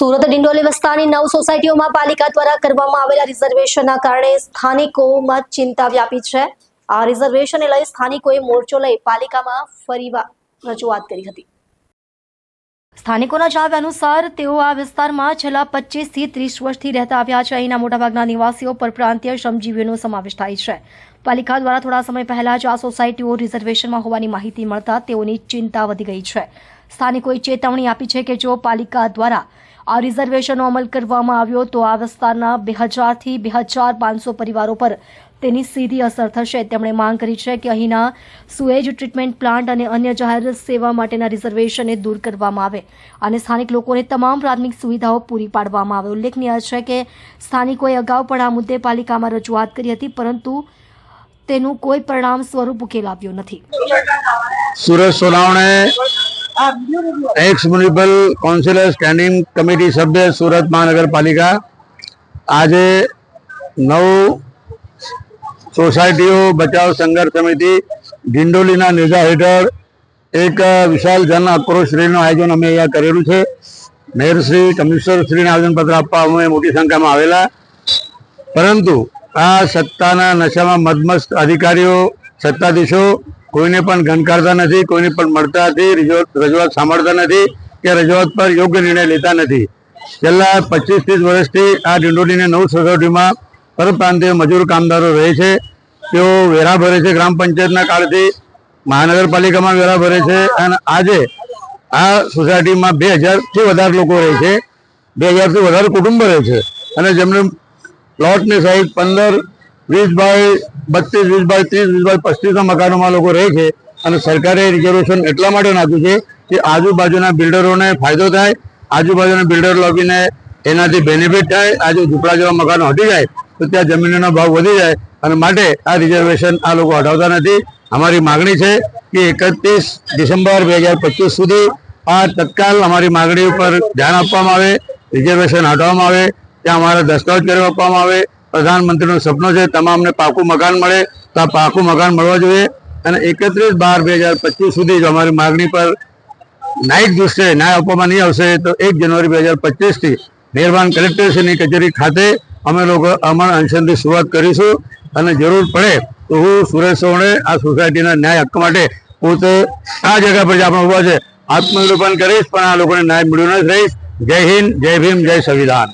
સુરત ડિંડોલી વિસ્તારની નવ સોસાયટીઓમાં પાલિકા દ્વારા કરવામાં આવેલા રિઝર્વેશનના કારણે સ્થાનિકોમાં ચિંતા વ્યાપી છે. આ રિઝર્વેશનને લઈ સ્થાનિકોએ મોરચો લઈ પાલિકામાં ફરી રજૂઆત કરી હતી. સ્થાનિકોના જણાવ્યા અનુસાર, તેઓ આ વિસ્તારમાં છેલ્લા પચીસથી ત્રીસ વર્ષથી રહેતા આવ્યા છે. અહીંના મોટાભાગના નિવાસીઓ પરપ્રાંતીય શ્રમજીવીઓનો સમાવેશ થાય છે. પાલિકા દ્વારા થોડા સમય પહેલા જ આ સોસાયટીઓ રિઝર્વેશનમાં હોવાની માહિતી મળતા તેઓની ચિંતા વધી ગઈ છે. સ્થાનિકોએ ચેતવણી આપી છે કે જો પાલિકા દ્વારા આ રિઝર્વેશનનો અમલ કરવામાં આવ્યો, તો આ વિસ્તારના બે હજારથી બે હજાર પાંચસો પરિવારો પર તેની સીધી અસર થશે. તેમણે માંગ કરી છે કે અહીંના સુએજ ટ્રીટમેન્ટ પ્લાન્ટ અને અન્ય જાહેર સેવા માટેના રિઝર્વેશનને દૂર કરવામાં આવે અને સ્થાનિક લોકોને તમામ પ્રાથમિક સુવિધાઓ પૂરી પાડવામાં આવે. ઉલ્લેખનીય છે કે સ્થાનિકોએ અગાઉ પણ આ મુદ્દે પાલિકામાં રજૂઆત કરી હતી, પરંતુ તેનું કોઈ પરિણામ સ્વરૂપ ઉકેલ આવ્યો નથી. Surat Sonawane ex municipal councillor standing committee સભ્ય સુરત મહાનગરપાલિકા. આજે નવ સોસાયટીઓ બચાવ સંઘર્ષ સમિતિ ડિંડોલીના નેજા હેઠળ એક વિશાળ જન આક્રોશ રેલીનું આયોજન અમે અહીંયા કરેલું છે. મેયરશ્રી કમિશનરશ્રીને આવેદનપત્ર આપવા અમે મોટી સંખ્યામાં આવેલા. પરંતુ આ સત્તાના નશામાં મદમસ્ત અધિકારીઓ, સત્તાધીશો કોઈને પણ ગણકારતા નથી, કોઈને પણ મળતા નથી, રજૂઆત સાંભળતા નથી કે રજૂઆત પર યોગ્ય નિર્ણય લેતા નથી. છેલ્લા પચીસ, ત્રીસ વર્ષથી આ ડિંડોલીની નવ સોસાયટીમાં પરપ્રાંતીય મજૂર કામદારો રહે છે. તેઓ વેરા ભરે છે ગ્રામ પંચાયતના કાળથી. મહાનગરપાલિકામાં વેરા ભરે છે. અને આજે આ સોસાયટીમાં બે હજારથી વધારે લોકો રહે છે. બે હજારથી વધારે કુટુંબ રહે છે. અને જેમને પ્લોટની સાઈઝ પંદર, વીસ બાય બત્રીસ, વીસ બાય ત્રીસ, વીસ બાય પસ્તીસના મકાનોમાં લોકો રહે છે. અને સરકારે રિઝર્વેશન એટલા માટે નાખ્યું છે કે આજુબાજુના બિલ્ડરોને ફાયદો થાય, આજુબાજુના બિલ્ડર લોકોને એનાથી બેનિફિટ થાય, આજે ઝૂંપડા જેવા મકાનો હટી જાય. તો ત્યાં જમીનનો ભાવ વધી જાય અને માટે આ રિઝર્વેશન આ લોકો હટાવતા નથી. અમારી માગણી છે કે એકત્રીસ ડિસેમ્બર બે હજાર પચીસ સુધી આ તત્કાલ અમારી માગણી ઉપર ધ્યાન આપવામાં આવે રિઝર્વેશન હટાવવામાં આવે, ત્યાં અમારા દસ્તાવેજ કરી આપવામાં આવે. પ્રધાનમંત્રીનું સપનું છે તમામને પાકું મકાન મળે તો આ પાકું મકાન મળવા જોઈએ અને એકત્રીસ બાર બે હજાર પચીસ સુધી જો અમારી માગણી પર ન્યાયિક દૃષ્ટિએ ન્યાય આપવામાં નહીં આવશે તો એક જાન્યુઆરી બે હજાર પચીસથી નિર્માણ કલેક્ટરશ્રીની કચેરી ખાતે અમે લોકો અમારા અનશનથી શરૂઆત કરીશું અને જરૂર પડે તો હું સુરેશ સોણે આ સોસાયટીના ન્યાય હક માટે પોતે આ જગ્યા પર જે આપણે ઊભા છે. આત્મનિરૂપણ કરીશ, પણ આ લોકોને ન્યાય મળ્યો નથી રહીશ. જય હિન્દ, જય ભીમ, જય સંવિધાન.